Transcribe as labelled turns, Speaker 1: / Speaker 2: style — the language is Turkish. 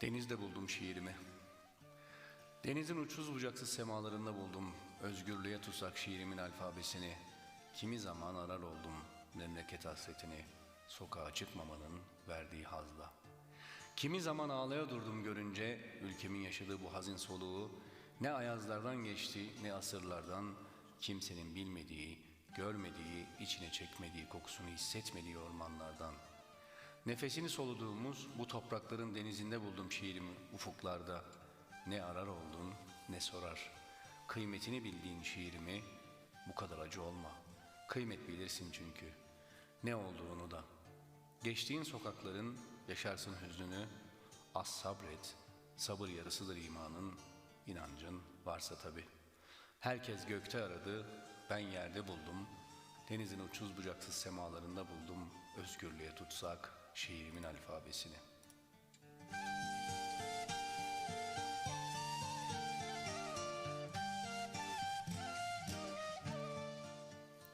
Speaker 1: Denizde buldum şiirimi. Denizin uçsuz bucaksız semalarında buldum özgürlüğe tutsak şiirimin alfabesini. Kimi zaman arar oldum memleket hasretini, sokağa çıkmamanın verdiği hazla. Kimi zaman ağlaya durdum görünce ülkemin yaşadığı bu hazin soluğu, ne ayazlardan geçti ne asırlardan, kimsenin bilmediği, görmediği, içine çekmediği kokusunu hissetmediği ormanlardan. Nefesini soluduğumuz bu toprakların denizinde buldum şiirimi ufuklarda. Ne arar oldun ne sorar. Kıymetini bildiğin şiirimi bu kadar acı olma. Kıymet bilirsin çünkü. Ne olduğunu da. Geçtiğin sokakların yaşarsın hüznünü. Az sabret. Sabır yarısıdır imanın. inancın varsa tabi. Herkes gökte aradı. Ben yerde buldum. Denizin uçsuz bucaksız semalarında buldum özgürlüğe tutsak şiirimin alfabesini.''